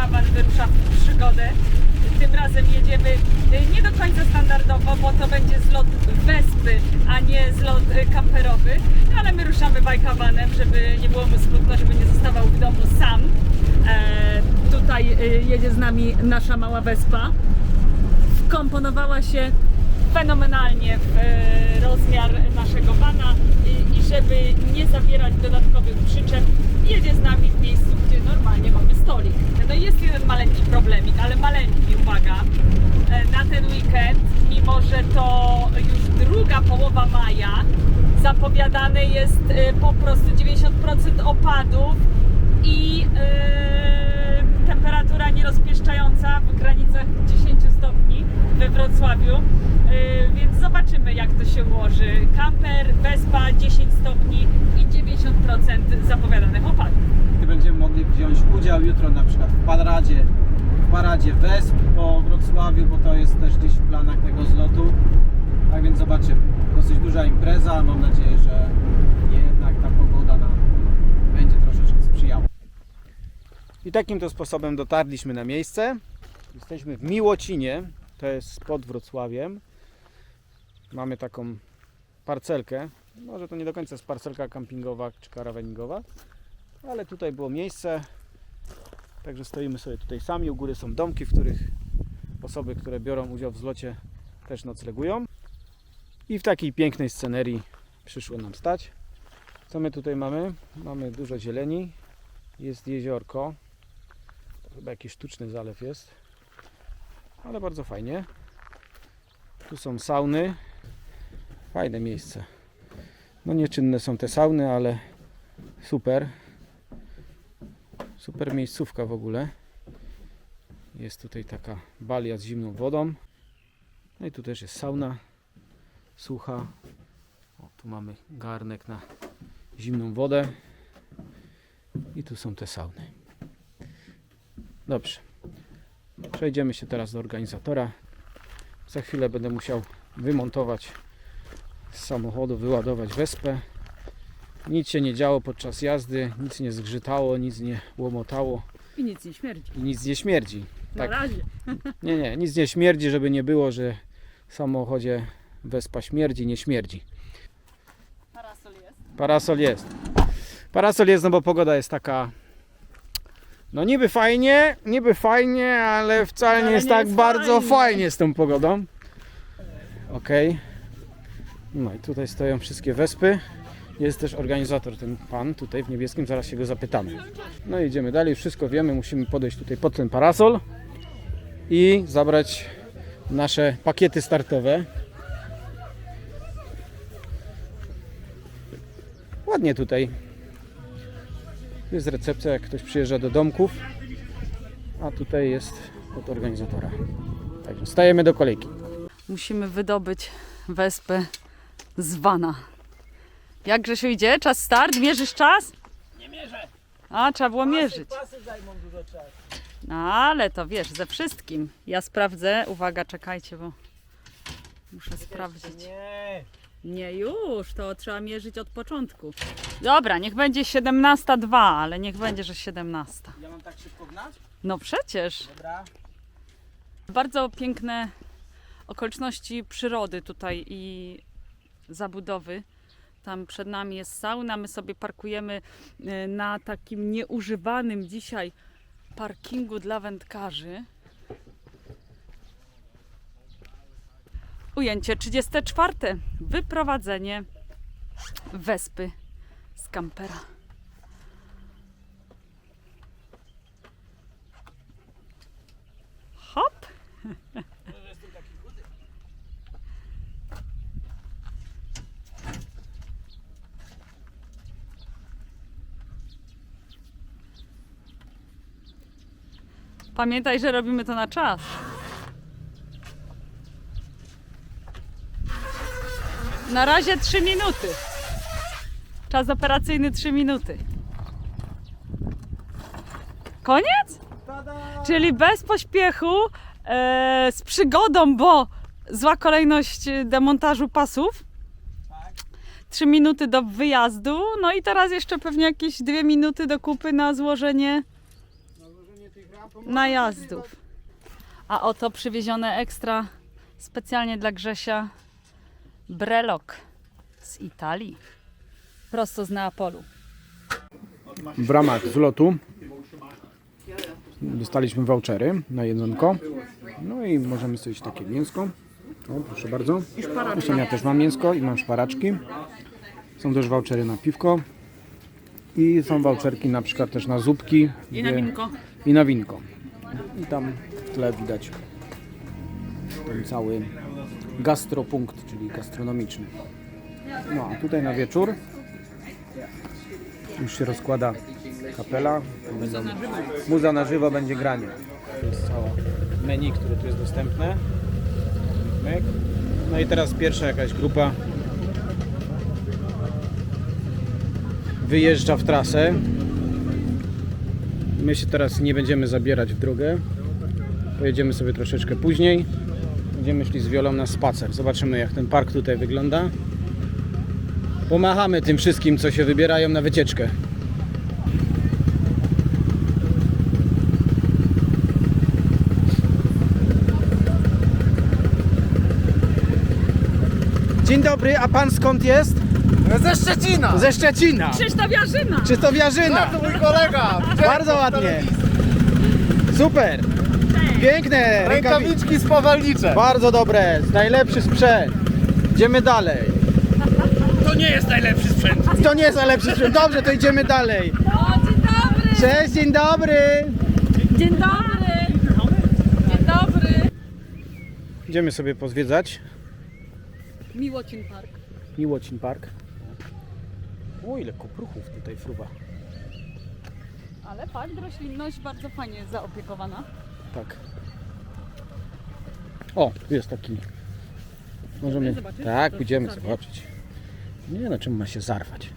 Bajkaban wyrusza w przygodę. Tym razem jedziemy y, nie do końca standardowo, bo to będzie zlot Wespy, a nie zlot y, kamperowy, ale my ruszamy Bajkabanem, żeby nie było mu smutno, żeby nie zostawał w domu sam. E, tutaj y, jedzie z nami nasza mała Wespa. Wkomponowała się fenomenalnie w e, rozmiar naszego vana i, żeby nie zabierać dodatkowych przyczep, jedzie z nami w miejscu, gdzie normalnie mamy stolik. No i jest jeden maleńki problemik, ale maleńki, uwaga, e, na ten weekend, mimo że to już druga połowa maja, zapowiadane jest e, po prostu 90% opadów i e, temperatura nierozpieszczająca w granicach 10 stopni we Wrocławiu, e, więc zobaczymy jak to się ułoży. Kamper, Vespa 10 stopni i 90% zapowiadanych opadów. Będziemy mogli wziąć udział jutro na przykład w paradzie, w paradzie Wesp po Wrocławiu, bo to jest też gdzieś w planach tego zlotu. Tak więc zobaczymy. Dosyć duża impreza, mam nadzieję, że jednak ta pogoda nam będzie troszeczkę sprzyjała. I takim to sposobem dotarliśmy na miejsce. Jesteśmy w Miłocinie, to jest pod Wrocławiem. Mamy taką parcelkę. Może to nie do końca jest parcelka kampingowa czy karawaningowa, ale tutaj było miejsce. Także stoimy sobie tutaj sami. U góry są domki, w których osoby, które biorą udział w zlocie, też noclegują. I w takiej pięknej scenerii przyszło nam stać. Co my tutaj mamy? Mamy dużo zieleni. Jest jeziorko. To chyba jakiś sztuczny zalew jest. Ale bardzo fajnie. Tu są sauny. Fajne miejsce. No nieczynne są te sauny, ale super. Super miejscówka w ogóle. Jest tutaj taka balia z zimną wodą. No i tu też jest sauna. Sucha. O, tu mamy garnek na zimną wodę. I tu są te sauny. Dobrze. Przejdziemy się teraz do organizatora. Za chwilę będę musiał wymontować z samochodu, wyładować wespę. Nic się nie działo podczas jazdy, nic nie zgrzytało, nic nie łomotało I nic nie śmierdzi. i nic nie śmierdzi. Tak. razie. Nie, nie, nic nie śmierdzi, żeby nie było, że w samochodzie wespa śmierdzi, nie śmierdzi. Parasol jest. Parasol jest. Parasol jest, no bo pogoda jest taka. No niby fajnie, niby fajnie, ale wcale nie Ale jest nie tak jest bardzo fajnie. fajnie z tą pogodą. Okej. No i tutaj stoją wszystkie wespy. Jest też organizator, ten pan tutaj w niebieskim, zaraz się go zapytamy. No i idziemy dalej, wszystko wiemy, musimy podejść tutaj pod ten parasol i zabrać nasze pakiety startowe. Ładnie tutaj. Jest recepcja, jak ktoś przyjeżdża do domków, a tutaj jest od organizatora. Także stajemy do kolejki. Musimy wydobyć wespę z wana. Jak Grzesiu idzie? Czas start? Mierzysz czas? Nie mierzę. A, trzeba było mierzyć. Pasy zajmą dużo czasu. No ale to wiesz, ze wszystkim. Ja sprawdzę. Uwaga, czekajcie, bo muszę sprawdzić. Nie. Nie już, to trzeba mierzyć od początku. Dobra, niech będzie 17.2, ale niech będzie, że 17. Ja mam tak szybko gnać? No przecież. Dobra. Bardzo piękne okoliczności przyrody tutaj i zabudowy. Tam przed nami jest sauna. My sobie parkujemy e, na takim nieużywanym dzisiaj parkingu dla wędkarzy. Ujęcie 34. Wyprowadzenie wespy z kampera. Hop! Pamiętaj, że robimy to na czas. Na razie 3 minuty. Czas operacyjny 3 minuty. Koniec? Tada! Czyli bez pośpiechu, e, z przygodą, bo zła kolejność e, demontażu pasów. Tak. 3 minuty do wyjazdu, no i teraz jeszcze pewnie jakieś 2 minuty do kupy na złożenie. Najazdów. A oto przywiezione ekstra specjalnie dla Grzesia brelok z Italii. Prosto z Neapolu. W ramach zlotu dostaliśmy vouchery na jedzonko. No i możemy sobie takie mięsko. O, proszę bardzo. Zresztą ja też mam mięsko i mam szparaczki. Są też vouchery na piwko. I są voucherki na przykład też na zupki. I na winko. I na winko. I tam w tle widać ten cały gastropunkt, czyli gastronomiczny. No a tutaj na wieczór już się rozkłada kapela. Będą, muza na żywo będzie granie. To jest całe menu, które tu jest dostępne. No i teraz pierwsza jakaś grupa wyjeżdża w trasę. My się teraz nie będziemy zabierać w drogę. Pojedziemy sobie troszeczkę później. Będziemy szli z Wiolą na spacer. Zobaczymy jak ten park tutaj wygląda. Pomachamy tym wszystkim, co się wybierają na wycieczkę. Dzień dobry, a pan skąd jest? Ze Szczecina! Ze Szczecina. Krzysztof Jarzyna! Czy to Wiarzyna? To mój kolega! Bardzo ładnie. Super. Piękne rękawiczki. Rękawiczki spawalnicze! Bardzo dobre, najlepszy sprzęt. Idziemy dalej. To nie jest najlepszy sprzęt! To nie jest najlepszy sprzęt. Dobrze, to idziemy dalej. O, dzień dobry! Cześć, dzień dobry. Dzień dobry! Dzień dobry! Idziemy sobie pozwiedzać Miłocin Park. Miłocin Park. O, ile kopruchów tutaj fruwa. Ale park, roślinność bardzo fajnie zaopiekowana. Tak. O, tu jest taki. Możemy. zobaczyć? Tak, pójdziemy zobaczyć. Nie na czym ma się zarwać.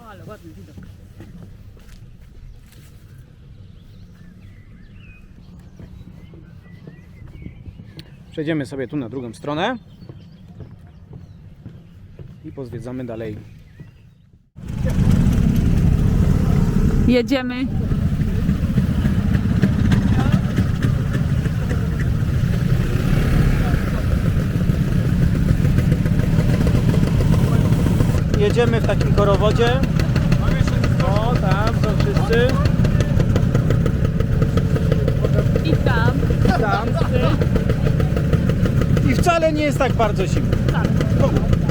O, ale ładny widok. Przejdziemy sobie tu na drugą stronę. I pozwiedzamy dalej. Jedziemy. Jedziemy w takim korowodzie. O, tam są wszyscy. I tam. Tam. I wcale nie jest tak bardzo zimno. Przeciwka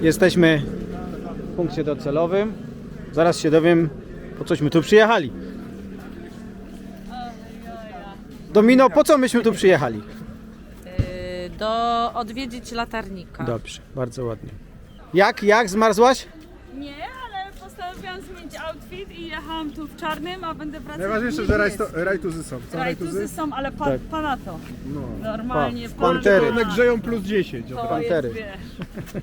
Jesteśmy w punkcie docelowym. Zaraz się dowiem, po cośmy tu przyjechali. Domino, po co myśmy tu przyjechali? Y, do odwiedzić latarnika. Dobrze, bardzo ładnie. Jak, jak, zmarzłaś? Nie, ale postanowiłam zmienić outfit i jechałam tu w czarnym, a będę wracać Najważniejsze, w że rajsto, rajtuzy są. Są Rajtuzy rajtuzy? są, ale pa, Tak. pana to. No. Normalnie Pa, pana. pantery. One grzeją plus 10. To Pantery. wiesz.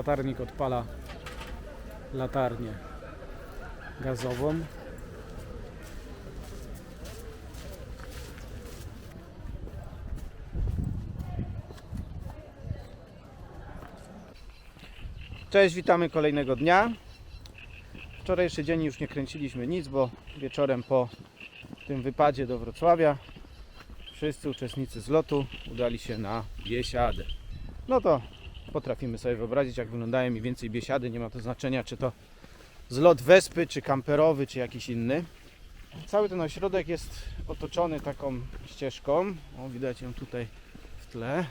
latarnik odpala latarnię gazową. Cześć, witamy kolejnego dnia. Wczorajszy dzień już nie kręciliśmy nic, bo wieczorem po tym wypadzie do Wrocławia wszyscy uczestnicy zlotu udali się na biesiadę. No to potrafimy sobie wyobrazić, jak wyglądają mniej więcej biesiady. Nie ma to znaczenia, czy to zlot wespy, czy kamperowy, czy jakiś inny. Cały ten ośrodek jest otoczony taką ścieżką. O, widać ją tutaj w tle.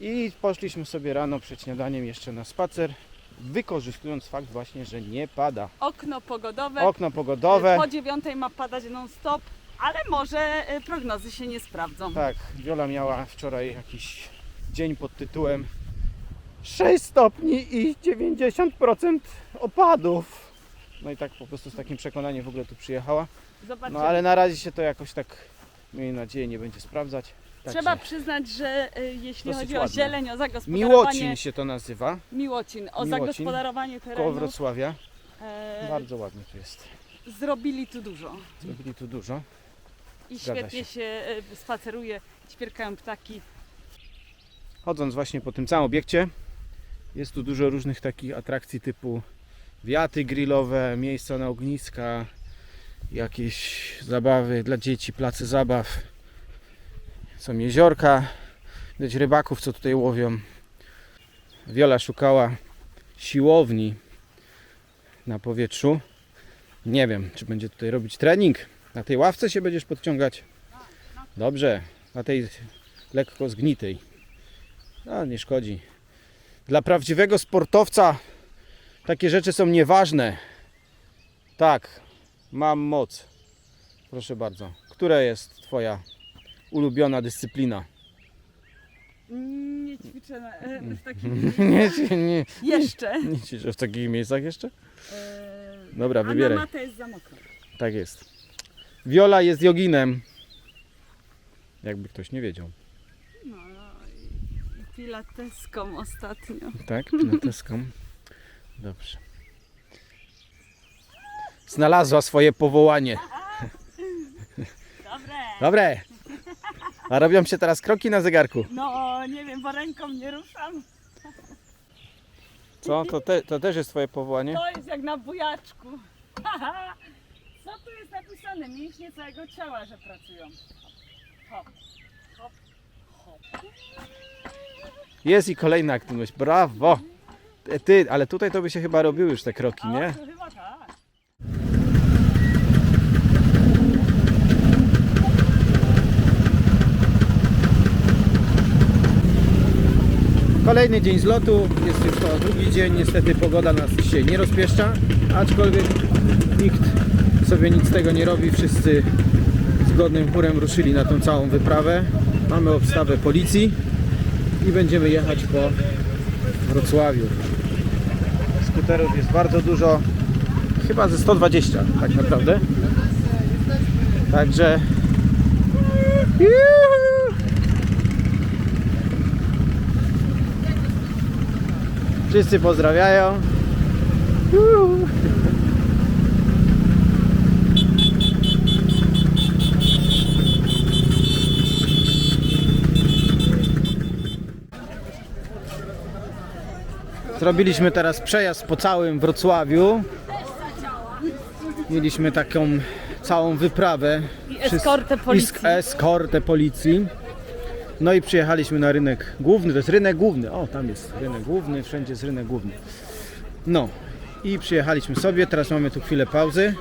I poszliśmy sobie rano przed śniadaniem jeszcze na spacer, wykorzystując fakt właśnie, że nie pada. Okno pogodowe. Okno pogodowe. Po dziewiątej ma padać non stop, ale może y, prognozy się nie sprawdzą. Tak, Wiola miała wczoraj jakiś dzień pod tytułem 6 stopni i 90% opadów. No i tak po prostu z takim przekonaniem w ogóle tu przyjechała. Zobaczymy. No ale na razie się to jakoś tak, miejmy nadzieję, nie będzie sprawdzać. Także Trzeba przyznać, że y, jeśli Dosyć chodzi o ładne. zieleń, o zagospodarowanie... Miłocin się to nazywa, Miłocin. O Miłocin. zagospodarowanie koło terenu Wrocławia. e, Bardzo ładnie tu jest. zrobili tu dużo. Zrobili tu dużo. I Zgadza świetnie się, e, spaceruje, ćwierkają ptaki. Chodząc właśnie po tym całym obiekcie, jest tu dużo różnych takich atrakcji typu wiaty grillowe, miejsca na ogniska, jakieś zabawy dla dzieci, place zabaw. Są jeziorka, widać rybaków, co tutaj łowią. Wiola szukała siłowni na powietrzu. Nie wiem, czy będzie tutaj robić trening. Na tej ławce się będziesz podciągać? Dobrze, na tej lekko zgnitej. No, nie szkodzi. Dla prawdziwego sportowca takie rzeczy są nieważne. Tak, mam moc. Proszę bardzo. Która jest Twoja ulubiona dyscyplina? Nie ćwiczę na, e, w takich nie, nie, nie, Jeszcze. nie ćwiczę w takich miejscach jeszcze? E, Dobra, a wybieraj. matę jest za mokro. Tak jest. Wiola jest joginem. Jakby ktoś nie wiedział. Pilateską ostatnio. Tak, pilateską. Dobrze. Znalazła swoje powołanie. Dobre. Dobre. A robią się teraz kroki na zegarku. No nie wiem, bo ręką nie ruszam. Co? To, te, to też jest twoje powołanie? To jest jak na bujaczku. Co tu jest napisane? Mięśnie całego ciała, że pracują. Hop. Jest i kolejna aktywność. Brawo! Ty, Ty, ale tutaj to by się chyba robiły już te kroki, nie? Tak. Kolejny dzień zlotu, jest już to drugi dzień, niestety pogoda nas dzisiaj nie rozpieszcza, aczkolwiek nikt sobie nic z tego nie robi, wszyscy zgodnym chórem ruszyli na tą całą wyprawę. Mamy obstawę policji i będziemy jechać po Wrocławiu. Skuterów jest bardzo dużo, chyba ze 120 tak naprawdę. Także... Wszyscy pozdrawiają. Uuu. Zrobiliśmy teraz przejazd po całym Wrocławiu. Mieliśmy taką całą wyprawę. I eskortę policji. Eskortę policji. No i przyjechaliśmy na rynek główny, to jest rynek główny. O, tam jest rynek główny, wszędzie jest rynek główny. No i przyjechaliśmy sobie, teraz mamy tu chwilę pauzy.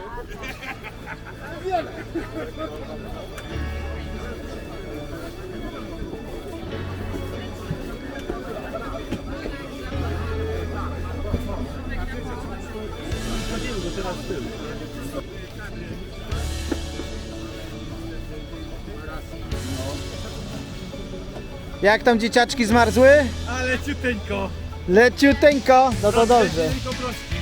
Jak tam dzieciaczki zmarzły? Ale ciuteńko. Leciuteńko, no to dobrze. Prości.